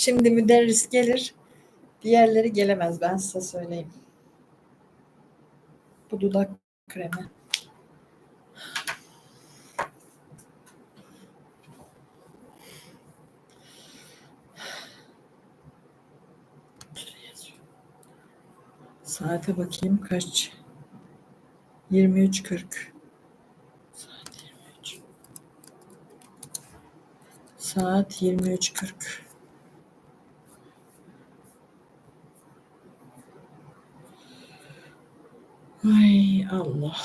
Şimdi müderris gelir. Diğerleri gelemez ben size söyleyeyim. Bu dudak kremi. Saate bakayım kaç? 23.40. Saat 23. Saat 23.40. Ay Allah.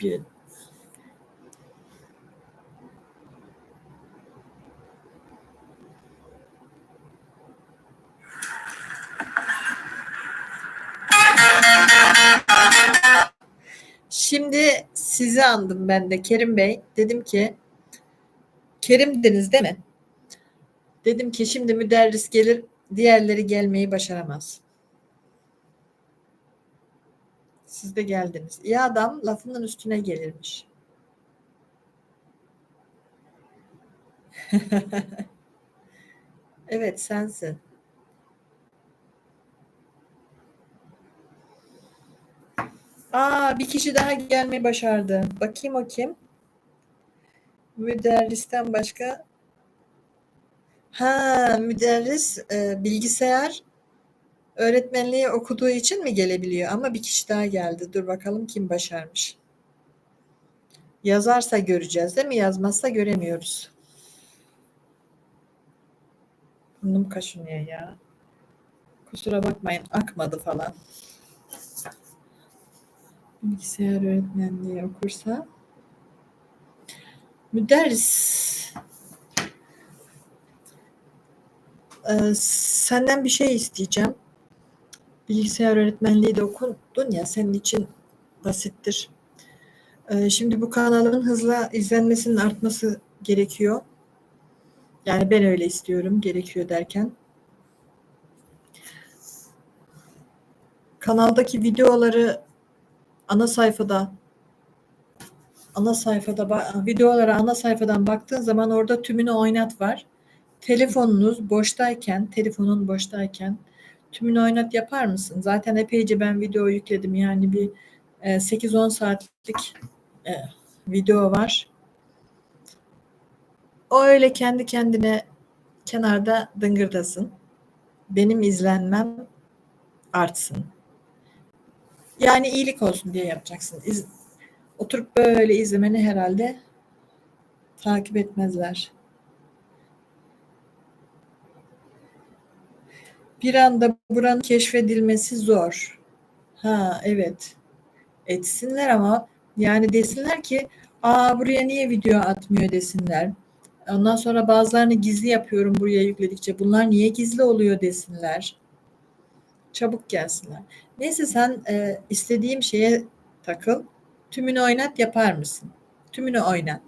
Bir sizi andım ben de Kerim Bey. Dedim ki Kerim'diniz değil mi? Dedim ki şimdi müderris gelir diğerleri gelmeyi başaramaz. Siz de geldiniz. İyi adam lafının üstüne gelirmiş. evet sensin. Aa bir kişi daha gelmeyi başardı. Bakayım o kim? Müderristen başka. Ha müderris e, bilgisayar öğretmenliği okuduğu için mi gelebiliyor? Ama bir kişi daha geldi. Dur bakalım kim başarmış. Yazarsa göreceğiz değil mi? Yazmazsa göremiyoruz. Burnum kaşınıyor ya. Kusura bakmayın akmadı falan. Bilgisayar öğretmenliği okursa müderris ee, senden bir şey isteyeceğim. Bilgisayar öğretmenliği de okudun ya senin için basittir. Ee, şimdi bu kanalın hızla izlenmesinin artması gerekiyor. Yani ben öyle istiyorum gerekiyor derken. Kanaldaki videoları ana sayfada ana sayfada videolara ana sayfadan baktığın zaman orada tümünü oynat var. Telefonunuz boştayken, telefonun boştayken tümünü oynat yapar mısın? Zaten epeyce ben video yükledim. Yani bir 8-10 saatlik e, video var. O öyle kendi kendine kenarda dıngırdasın. Benim izlenmem artsın. Yani iyilik olsun diye yapacaksın. İz, oturup böyle izlemeni herhalde takip etmezler. Bir anda buranın keşfedilmesi zor. Ha evet. Etsinler ama yani desinler ki aa buraya niye video atmıyor desinler. Ondan sonra bazılarını gizli yapıyorum buraya yükledikçe. Bunlar niye gizli oluyor desinler. Çabuk gelsinler. Neyse sen e, istediğim şeye takıl. Tümünü oynat yapar mısın? Tümünü oynat.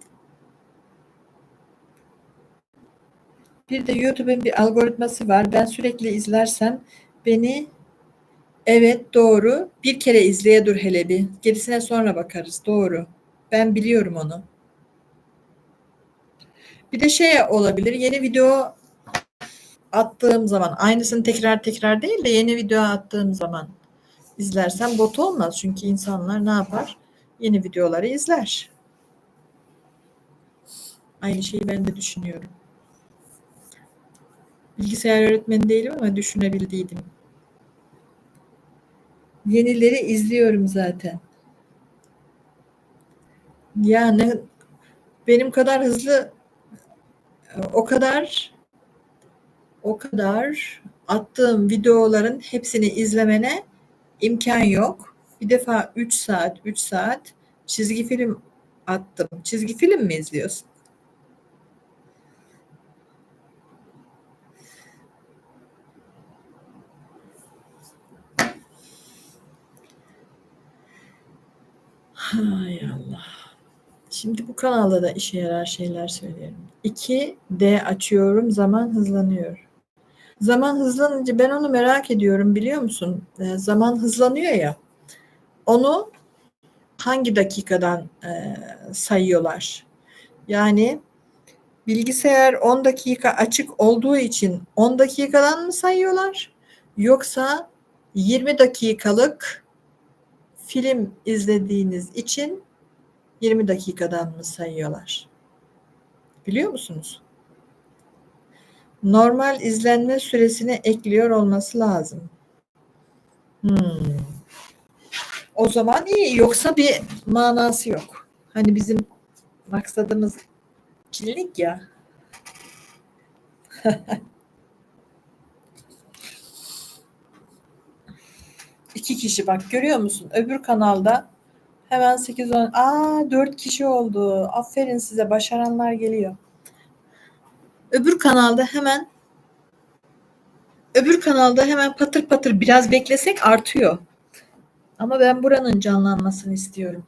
Bir de YouTube'un bir algoritması var. Ben sürekli izlersem beni evet doğru bir kere izleye dur hele bir. Gerisine sonra bakarız. Doğru. Ben biliyorum onu. Bir de şey olabilir. Yeni video attığım zaman aynısını tekrar tekrar değil de yeni video attığım zaman izlersem bot olmaz. Çünkü insanlar ne yapar? Yeni videoları izler. Aynı şeyi ben de düşünüyorum. Bilgisayar öğretmeni değilim ama düşünebildiydim. Yenileri izliyorum zaten. Yani benim kadar hızlı o kadar o kadar attığım videoların hepsini izlemene imkan yok. Bir defa 3 saat, 3 saat çizgi film attım. Çizgi film mi izliyorsun? Hay Allah. Şimdi bu kanalda da işe yarar şeyler söyleyelim. 2D açıyorum, zaman hızlanıyor. Zaman hızlanınca ben onu merak ediyorum biliyor musun? E, zaman hızlanıyor ya. Onu hangi dakikadan e, sayıyorlar? Yani bilgisayar 10 dakika açık olduğu için 10 dakikadan mı sayıyorlar? Yoksa 20 dakikalık film izlediğiniz için 20 dakikadan mı sayıyorlar? Biliyor musunuz? Normal izlenme süresine ekliyor olması lazım. Hmm. O zaman iyi. Yoksa bir manası yok. Hani bizim maksadımız Çillik ya. İki kişi bak görüyor musun? Öbür kanalda hemen 8 10 aa 4 kişi oldu. Aferin size başaranlar geliyor. Öbür kanalda hemen öbür kanalda hemen patır patır biraz beklesek artıyor. Ama ben buranın canlanmasını istiyorum.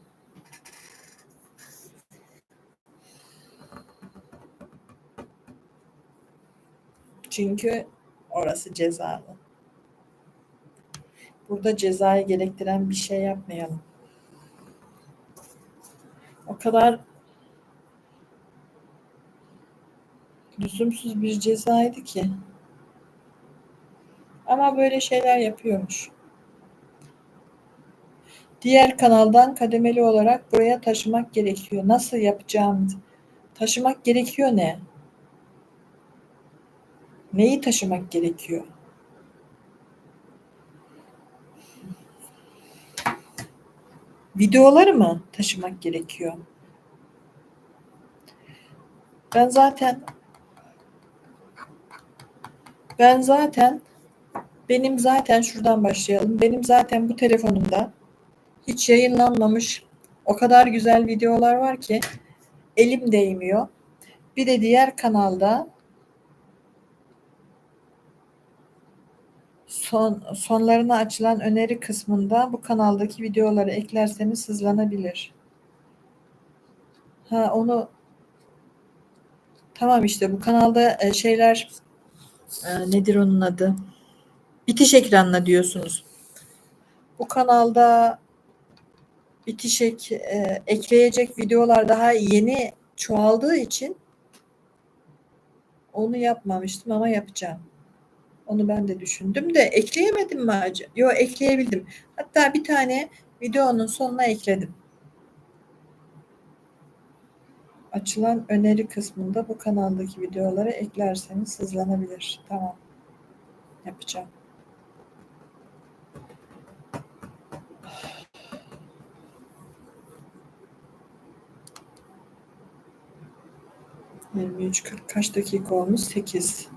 Çünkü orası cezalı. Burada cezayı gerektiren bir şey yapmayalım. O kadar lüzumsuz bir cezaydı ki. Ama böyle şeyler yapıyormuş. Diğer kanaldan kademeli olarak buraya taşımak gerekiyor. Nasıl yapacağım? Taşımak gerekiyor ne? Neyi taşımak gerekiyor? Videoları mı taşımak gerekiyor? Ben zaten ben zaten benim zaten şuradan başlayalım. Benim zaten bu telefonumda hiç yayınlanmamış o kadar güzel videolar var ki elim değmiyor. Bir de diğer kanalda son sonlarına açılan öneri kısmında bu kanaldaki videoları eklerseniz hızlanabilir. Ha onu tamam işte bu kanalda e, şeyler e, nedir onun adı? Bitiş ekranına diyorsunuz. Bu kanalda bitişek e, ekleyecek videolar daha yeni çoğaldığı için onu yapmamıştım ama yapacağım. Onu ben de düşündüm de ekleyemedim mi acaba? Yok ekleyebildim. Hatta bir tane videonun sonuna ekledim. Açılan öneri kısmında bu kanaldaki videoları eklerseniz hızlanabilir. Tamam. Yapacağım. Yirmi üç kırk kaç dakika olmuş? Sekiz.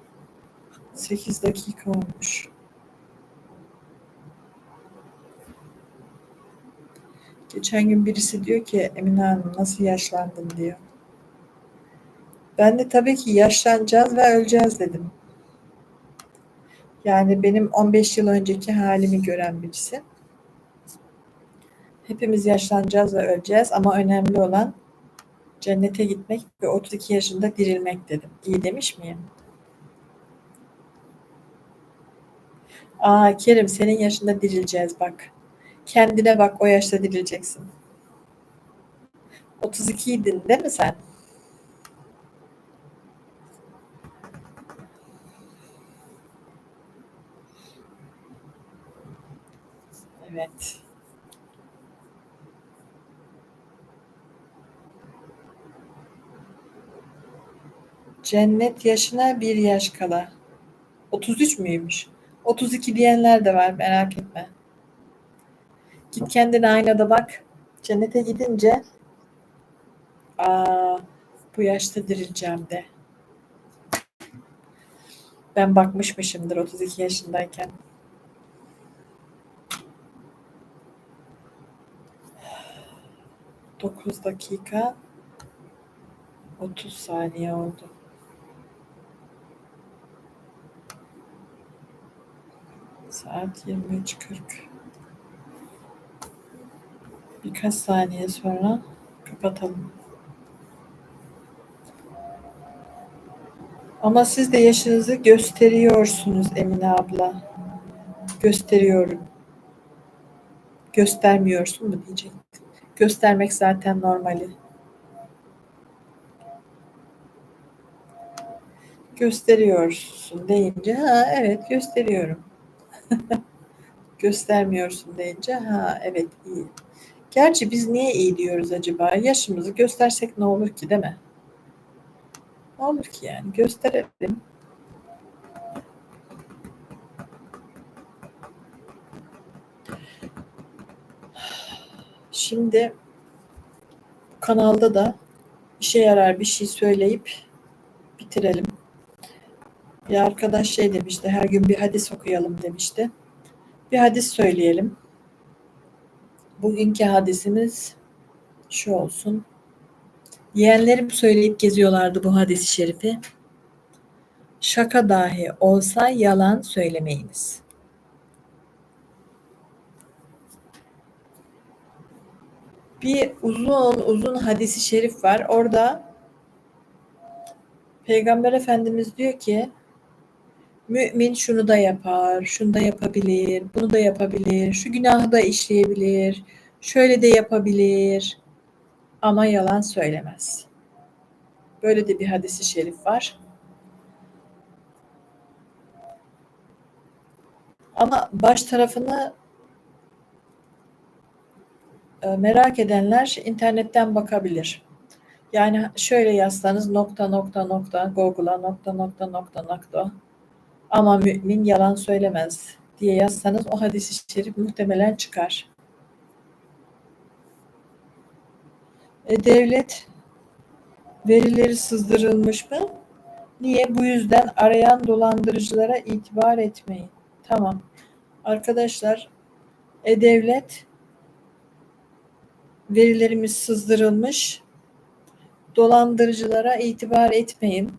8 dakika olmuş. Geçen gün birisi diyor ki Emine Hanım nasıl yaşlandın diyor. Ben de tabii ki yaşlanacağız ve öleceğiz dedim. Yani benim 15 yıl önceki halimi gören birisi. Hepimiz yaşlanacağız ve öleceğiz ama önemli olan cennete gitmek ve 32 yaşında dirilmek dedim. İyi demiş miyim? Aa Kerim senin yaşında dirileceğiz bak. Kendine bak o yaşta dirileceksin. 32 idin değil mi sen? Evet. Cennet yaşına bir yaş kala. 33 müymüş? 32 diyenler de var merak etme. Git kendine aynada bak. Cennete gidince aa bu yaşta dirileceğim de. Ben bakmışmışımdır 32 yaşındayken. 9 dakika 30 saniye oldu. Saat 23.40. Birkaç saniye sonra kapatalım. Ama siz de yaşınızı gösteriyorsunuz Emine abla. Gösteriyorum. Göstermiyorsun mu diyecektim. Göstermek zaten normali. Gösteriyorsun deyince ha evet gösteriyorum. Göstermiyorsun deyince ha evet iyi. Gerçi biz niye iyi diyoruz acaba? Yaşımızı göstersek ne olur ki değil mi? Ne olur ki yani gösterelim. Şimdi kanalda da işe yarar bir şey söyleyip bitirelim. Bir arkadaş şey demişti, her gün bir hadis okuyalım demişti. Bir hadis söyleyelim. Bugünkü hadisimiz şu olsun. Yeğenlerim söyleyip geziyorlardı bu hadisi şerifi. Şaka dahi olsa yalan söylemeyiniz. Bir uzun uzun hadisi şerif var. Orada Peygamber Efendimiz diyor ki mümin şunu da yapar, şunu da yapabilir, bunu da yapabilir, şu günahı da işleyebilir, şöyle de yapabilir ama yalan söylemez. Böyle de bir hadisi şerif var. Ama baş tarafını merak edenler internetten bakabilir. Yani şöyle yazsanız nokta nokta nokta Google'a nokta nokta nokta nokta ama mümin yalan söylemez diye yazsanız o hadisi şerif muhtemelen çıkar. E, devlet verileri sızdırılmış mı? Niye? Bu yüzden arayan dolandırıcılara itibar etmeyin. Tamam. Arkadaşlar e-devlet verilerimiz sızdırılmış. Dolandırıcılara itibar etmeyin.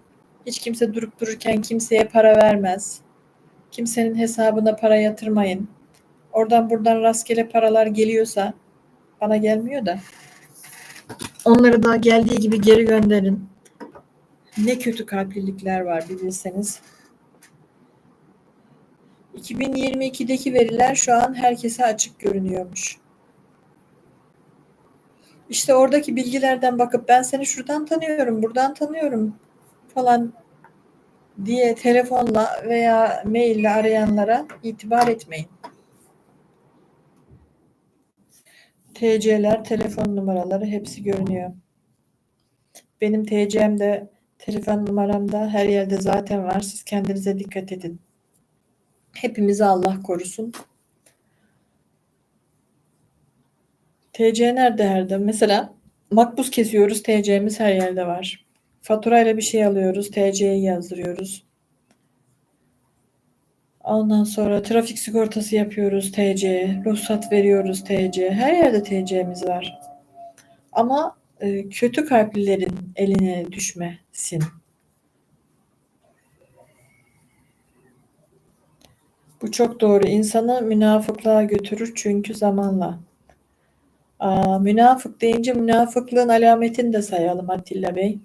Hiç kimse durup dururken kimseye para vermez. Kimsenin hesabına para yatırmayın. Oradan buradan rastgele paralar geliyorsa bana gelmiyor da onları da geldiği gibi geri gönderin. Ne kötü kalplilikler var bir bilseniz. 2022'deki veriler şu an herkese açık görünüyormuş. İşte oradaki bilgilerden bakıp ben seni şuradan tanıyorum, buradan tanıyorum falan diye telefonla veya maille arayanlara itibar etmeyin. TC'ler, telefon numaraları hepsi görünüyor. Benim TC'm de telefon numaramda her yerde zaten var. Siz kendinize dikkat edin. Hepimizi Allah korusun. TC nerede her Mesela makbuz kesiyoruz. TC'miz her yerde var. Faturayla bir şey alıyoruz. TC'yi yazdırıyoruz. Ondan sonra trafik sigortası yapıyoruz TC, ruhsat veriyoruz TC. Her yerde TC'miz var. Ama e, kötü kalplilerin eline düşmesin. Bu çok doğru. İnsanı münafıklığa götürür çünkü zamanla. Aa, münafık deyince münafıklığın alametini de sayalım Atilla Bey.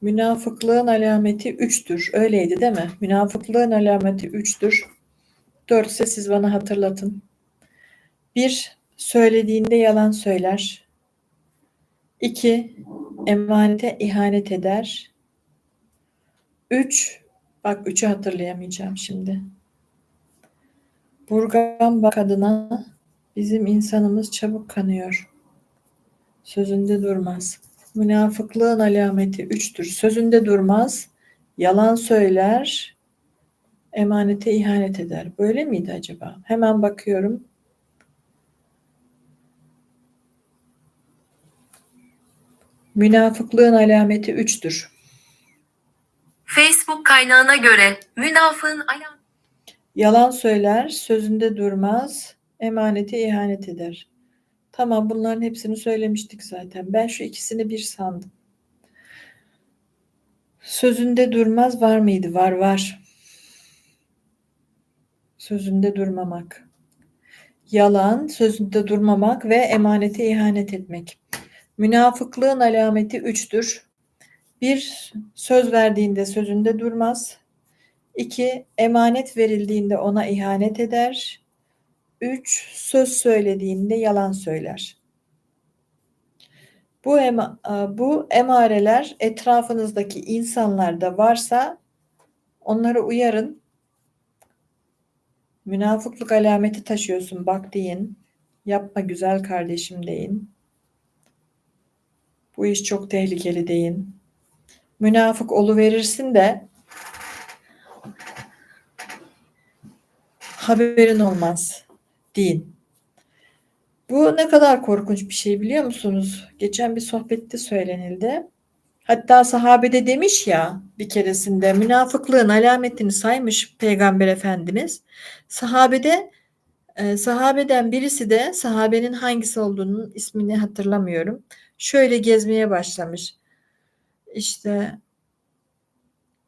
Münafıklığın alameti üçtür. Öyleydi değil mi? Münafıklığın alameti üçtür. Dört ise siz bana hatırlatın. Bir, söylediğinde yalan söyler. İki, emanete ihanet eder. Üç, bak üçü hatırlayamayacağım şimdi. Burgan bak adına bizim insanımız çabuk kanıyor. Sözünde durmaz. Münafıklığın alameti üçtür. Sözünde durmaz, yalan söyler, emanete ihanet eder. Böyle miydi acaba? Hemen bakıyorum. Münafıklığın alameti üçtür. Facebook kaynağına göre münafığın alameti Yalan söyler, sözünde durmaz, emanete ihanet eder. Tamam bunların hepsini söylemiştik zaten. Ben şu ikisini bir sandım. Sözünde durmaz var mıydı? Var var. Sözünde durmamak. Yalan, sözünde durmamak ve emanete ihanet etmek. Münafıklığın alameti üçtür. Bir, söz verdiğinde sözünde durmaz. İki, emanet verildiğinde ona ihanet eder. Üç, söz söylediğinde yalan söyler. Bu, ema, bu emareler etrafınızdaki insanlarda varsa onları uyarın. Münafıklık alameti taşıyorsun bak deyin. Yapma güzel kardeşim deyin. Bu iş çok tehlikeli deyin. Münafık olu verirsin de haberin olmaz deyin. Bu ne kadar korkunç bir şey biliyor musunuz? Geçen bir sohbette söylenildi. Hatta sahabede demiş ya bir keresinde münafıklığın alametini saymış Peygamber Efendimiz. Sahabede e, sahabeden birisi de sahabenin hangisi olduğunun ismini hatırlamıyorum. Şöyle gezmeye başlamış. İşte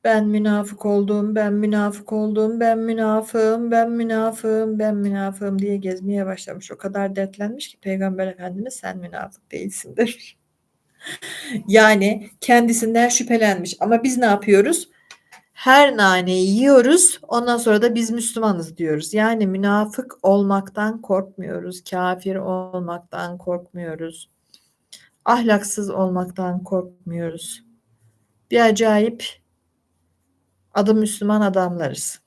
ben münafık oldum, ben münafık oldum, ben münafığım, ben münafığım, ben münafığım diye gezmeye başlamış. O kadar dertlenmiş ki Peygamber Efendimiz sen münafık değilsin demiş. yani kendisinden şüphelenmiş. Ama biz ne yapıyoruz? Her naneyi yiyoruz. Ondan sonra da biz Müslümanız diyoruz. Yani münafık olmaktan korkmuyoruz. Kafir olmaktan korkmuyoruz. Ahlaksız olmaktan korkmuyoruz. Bir acayip adı Müslüman adamlarız.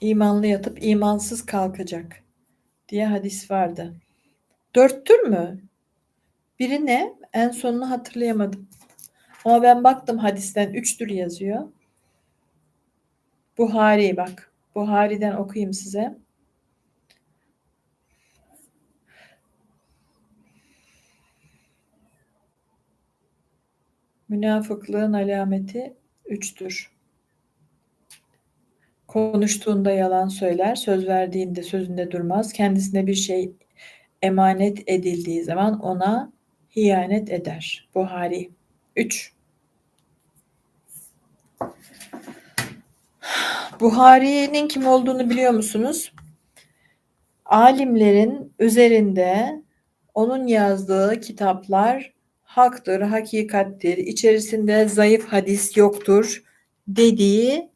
İmanlı yatıp imansız kalkacak diye hadis vardı. Dörttür mü? Biri ne? En sonunu hatırlayamadım. Ama ben baktım hadisten üçtür yazıyor. Buhari bak. Buhari'den okuyayım size. Münafıklığın alameti üçtür. Konuştuğunda yalan söyler, söz verdiğinde sözünde durmaz, kendisine bir şey emanet edildiği zaman ona hiyanet eder. Buhari 3. Buhari'nin kim olduğunu biliyor musunuz? Alimlerin üzerinde onun yazdığı kitaplar haktır, hakikattir, içerisinde zayıf hadis yoktur dediği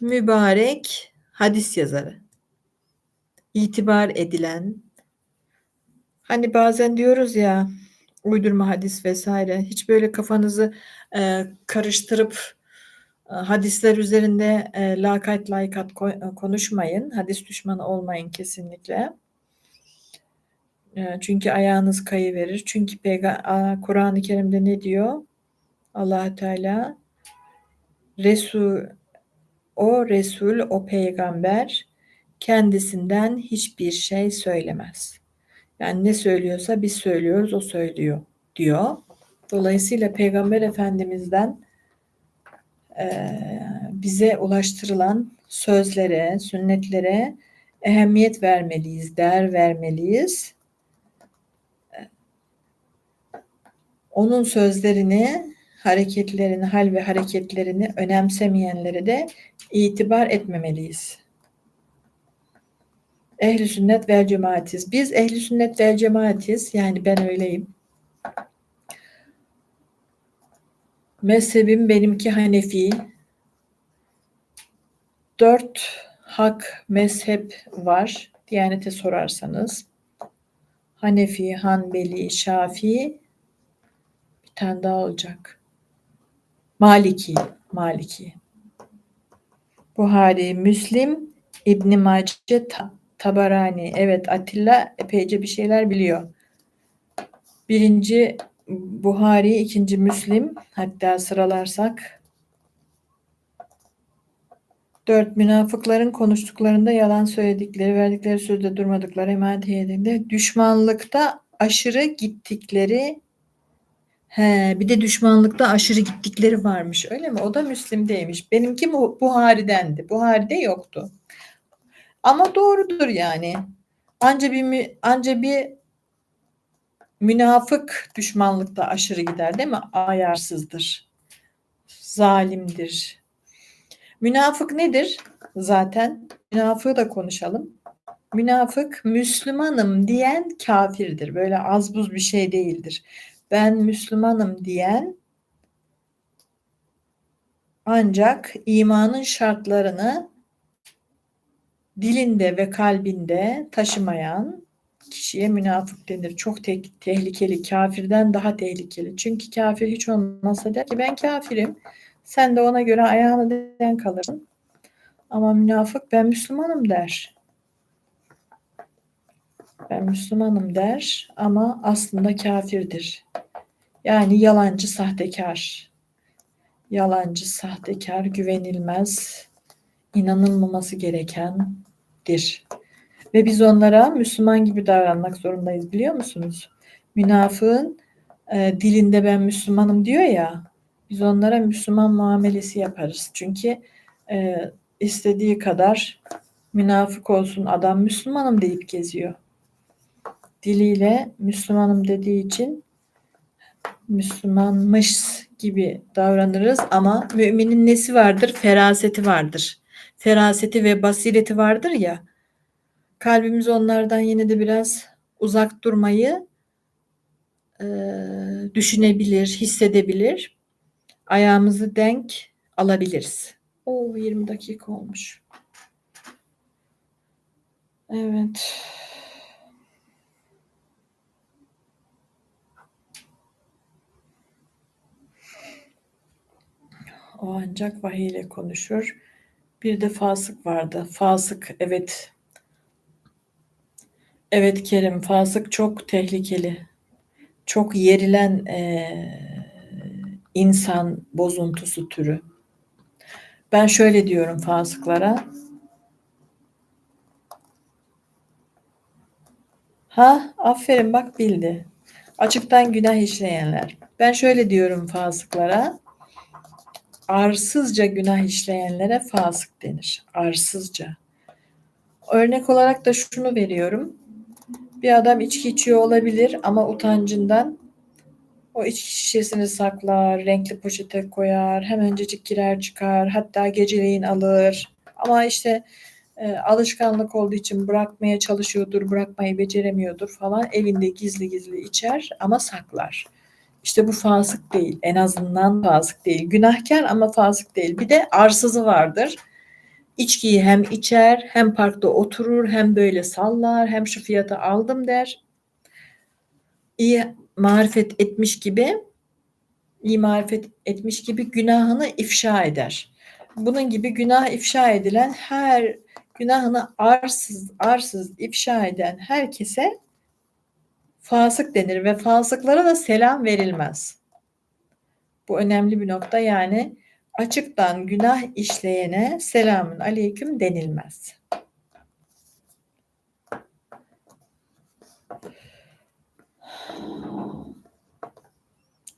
mübarek hadis yazarı. İtibar edilen, hani bazen diyoruz ya uydurma hadis vesaire, hiç böyle kafanızı e, karıştırıp e, hadisler üzerinde e, lakayt laykat konuşmayın. Hadis düşmanı olmayın kesinlikle. Çünkü ayağınız kayıverir. Çünkü Kur'an-ı Kerim'de ne diyor? allah Teala Resul o Resul, o peygamber kendisinden hiçbir şey söylemez. Yani ne söylüyorsa biz söylüyoruz, o söylüyor diyor. Dolayısıyla Peygamber Efendimiz'den e, bize ulaştırılan sözlere, sünnetlere ehemmiyet vermeliyiz, değer vermeliyiz. Onun sözlerini, hareketlerini, hal ve hareketlerini önemsemeyenlere de itibar etmemeliyiz. Ehli sünnet vel cemaatiz. Biz ehli sünnet vel cemaatiz. Yani ben öyleyim. Mezhebim benimki Hanefi. Dört hak mezhep var. Diyanete sorarsanız. Hanefi, Hanbeli, Şafii, bir tane daha olacak. Maliki, Maliki. Buhari, Müslim, İbn Mace, Tabarani. Evet Atilla epeyce bir şeyler biliyor. Birinci Buhari, ikinci Müslim. Hatta sıralarsak. Dört, münafıkların konuştuklarında yalan söyledikleri, verdikleri sözde durmadıkları, emanet edildiğinde, düşmanlıkta aşırı gittikleri He, bir de düşmanlıkta aşırı gittikleri varmış öyle mi? O da Müslim'deymiş. Benimki bu Buhari'dendi. Buhari'de yoktu. Ama doğrudur yani. Anca bir anca bir münafık düşmanlıkta aşırı gider değil mi? Ayarsızdır. Zalimdir. Münafık nedir? Zaten münafığı da konuşalım. Münafık Müslümanım diyen kafirdir. Böyle az buz bir şey değildir. Ben Müslümanım diyen ancak imanın şartlarını dilinde ve kalbinde taşımayan kişiye münafık denir. Çok te- tehlikeli, kafirden daha tehlikeli. Çünkü kafir hiç olmazsa der ki ben kafirim. Sen de ona göre ayağını denk kalırsın. Ama münafık ben Müslümanım der. Ben Müslümanım der ama aslında kafirdir. Yani yalancı, sahtekar. Yalancı, sahtekar, güvenilmez, inanılmaması gerekendir. Ve biz onlara Müslüman gibi davranmak zorundayız biliyor musunuz? Münafığın e, dilinde ben Müslümanım diyor ya, biz onlara Müslüman muamelesi yaparız. Çünkü e, istediği kadar münafık olsun adam Müslümanım deyip geziyor. Diliyle Müslümanım dediği için Müslümanmış gibi davranırız ama müminin nesi vardır? Feraseti vardır. Feraseti ve basireti vardır ya. Kalbimiz onlardan yine de biraz uzak durmayı e, düşünebilir, hissedebilir. Ayağımızı denk alabiliriz. O 20 dakika olmuş. Evet. O ancak vahiy ile konuşur. Bir de fasık vardı. Fasık evet. Evet Kerim, fasık çok tehlikeli. Çok yerilen eee, insan bozuntusu türü. Ben şöyle diyorum fasıklara. Ha, aferin bak bildi. Açıktan günah işleyenler. Ben şöyle diyorum fasıklara. Arsızca günah işleyenlere fasık denir. Arsızca. Örnek olarak da şunu veriyorum. Bir adam içki içiyor olabilir ama utancından o içki şişesini saklar, renkli poşete koyar, hemencecik girer çıkar, hatta geceleyin alır. Ama işte e, alışkanlık olduğu için bırakmaya çalışıyordur, bırakmayı beceremiyordur falan. Evinde gizli gizli içer ama saklar. İşte bu fasık değil. En azından fasık değil. Günahkar ama fasık değil. Bir de arsızı vardır. İçkiyi hem içer, hem parkta oturur, hem böyle sallar, hem şu fiyata aldım der. İyi marifet etmiş gibi, iyi marifet etmiş gibi günahını ifşa eder. Bunun gibi günah ifşa edilen her günahını arsız arsız ifşa eden herkese fasık denir ve fasıklara da selam verilmez. Bu önemli bir nokta yani açıktan günah işleyene selamün aleyküm denilmez.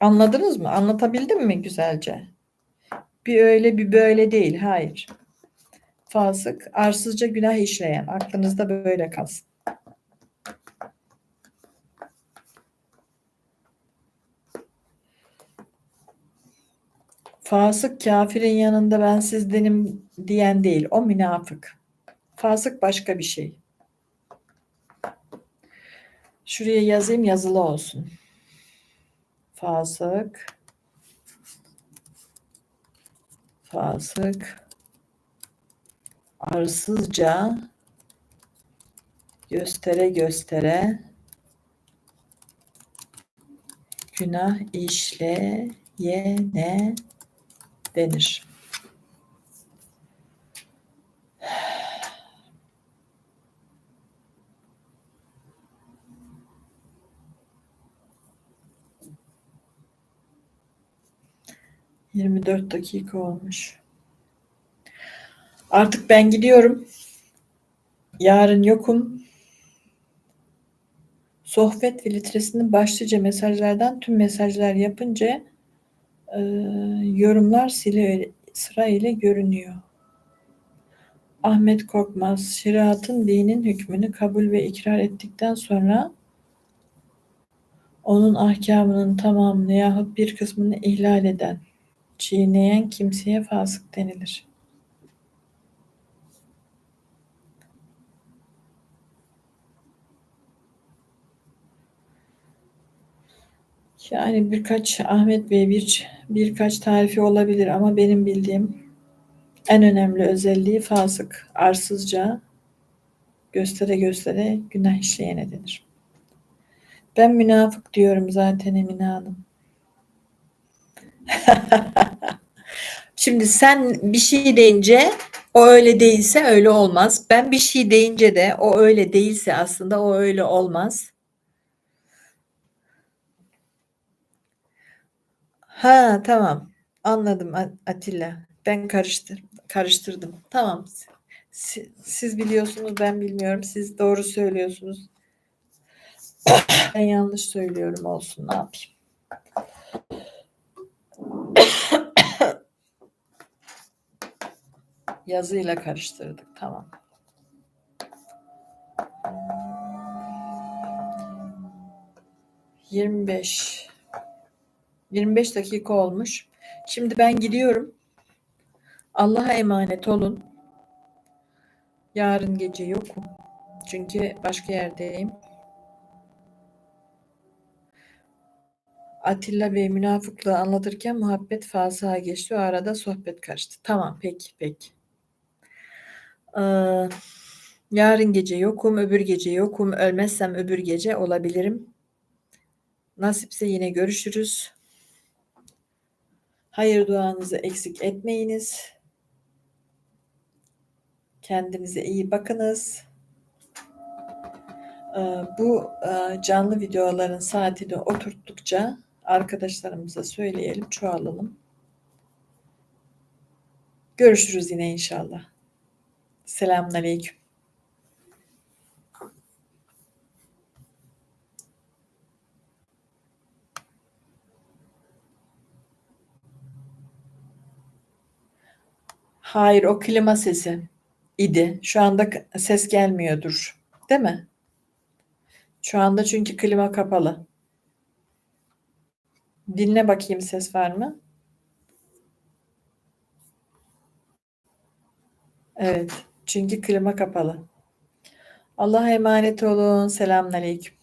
Anladınız mı? Anlatabildim mi güzelce? Bir öyle bir böyle değil. Hayır. Fasık, arsızca günah işleyen. Aklınızda böyle kalsın. Fasık kafirin yanında ben sizdenim diyen değil. O münafık. Fasık başka bir şey. Şuraya yazayım yazılı olsun. Fasık. Fasık. Arsızca göstere göstere günah işleyene denir. Yirmi dört dakika olmuş. Artık ben gidiyorum. Yarın yokum. Sohbet filtresini başlıca mesajlardan tüm mesajlar yapınca e, yorumlar sile, sıra ile görünüyor. Ahmet Korkmaz, şeriatın dinin hükmünü kabul ve ikrar ettikten sonra onun ahkamının tamamını yahut bir kısmını ihlal eden, çiğneyen kimseye fasık denilir. Yani birkaç Ahmet Bey bir birkaç tarifi olabilir ama benim bildiğim en önemli özelliği fasık, arsızca göstere göstere günah işleyene denir. Ben münafık diyorum zaten Emine Hanım. Şimdi sen bir şey deyince o öyle değilse öyle olmaz. Ben bir şey deyince de o öyle değilse aslında o öyle olmaz. Ha tamam. Anladım Atilla. Ben karıştır karıştırdım. Tamam. Si- Siz biliyorsunuz ben bilmiyorum. Siz doğru söylüyorsunuz. Ben yanlış söylüyorum olsun ne yapayım. Yazıyla karıştırdık. Tamam. Yirmi beş. 25 dakika olmuş. Şimdi ben gidiyorum. Allah'a emanet olun. Yarın gece yokum. Çünkü başka yerdeyim. Atilla Bey münafıklığı anlatırken muhabbet fasığa geçti. O arada sohbet karıştı. Tamam peki peki. Ee, yarın gece yokum, öbür gece yokum. Ölmezsem öbür gece olabilirim. Nasipse yine görüşürüz. Hayır duanızı eksik etmeyiniz. Kendinize iyi bakınız. Ee, Bu e, canlı videoların saatini oturttukça arkadaşlarımıza söyleyelim, çoğalalım. Görüşürüz yine inşallah. Selamünaleyküm. Hayır, o klima sesi idi. Şu anda ses gelmiyordur. Değil mi? Şu anda çünkü klima kapalı. Dinle bakayım ses var mı? Evet. Çünkü klima kapalı. Allah'a emanet olun. Selamünaleyküm.